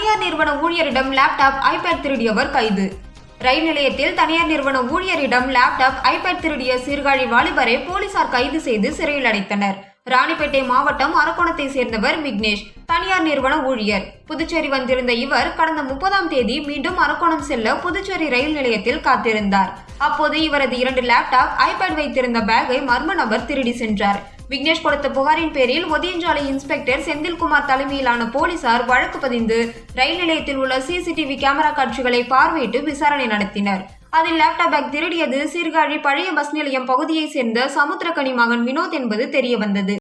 தனியார் நிறுவன ஊழியரிடம் laptop iPad திருடியவர் கைது. ரயில் நிலையத்தில் தனியார் நிறுவன ஊழியரிடம் லேப்டாப் ஐபேட் திருடிய சீர்காழி வாலிபரை போலீசார் கைது செய்து சிறையில் அடைத்தனர். ராணிப்பேட்டை மாவட்டம் அரக்கோணத்தை சேர்ந்தவர் விக்னேஷ் தனியார் நிறுவன ஊழியர். புதுச்சேரி வந்திருந்த இவர் கடந்த முப்பதாம் தேதி மீண்டும் அரக்கோணம் செல்ல புதுச்சேரி ரயில் நிலையத்தில் காத்திருந்தார். அப்போது இவரது இரண்டு லேப்டாப் ஐபேட் வைத்திருந்த பேக்கை மர்ம நபர் திருடி சென்றார். விக்னேஷ் கொடுத்த புகாரின் பேரில் ஒதியஞ்சாலை இன்ஸ்பெக்டர் செந்தில்குமார் தலைமையிலான போலீசார் வழக்கு பதிந்து ரயில் நிலையத்தில் உள்ள சிசிடிவி கேமரா காட்சிகளை பார்வையிட்டு விசாரணை நடத்தினர். அதில் லேப்டாப் பேக் திருடியது சீர்காழி பழைய பஸ் நிலையம் பகுதியைச் சேர்ந்த சமுத்திரக்கனி மகன் வினோத் என்பது தெரிய வந்தது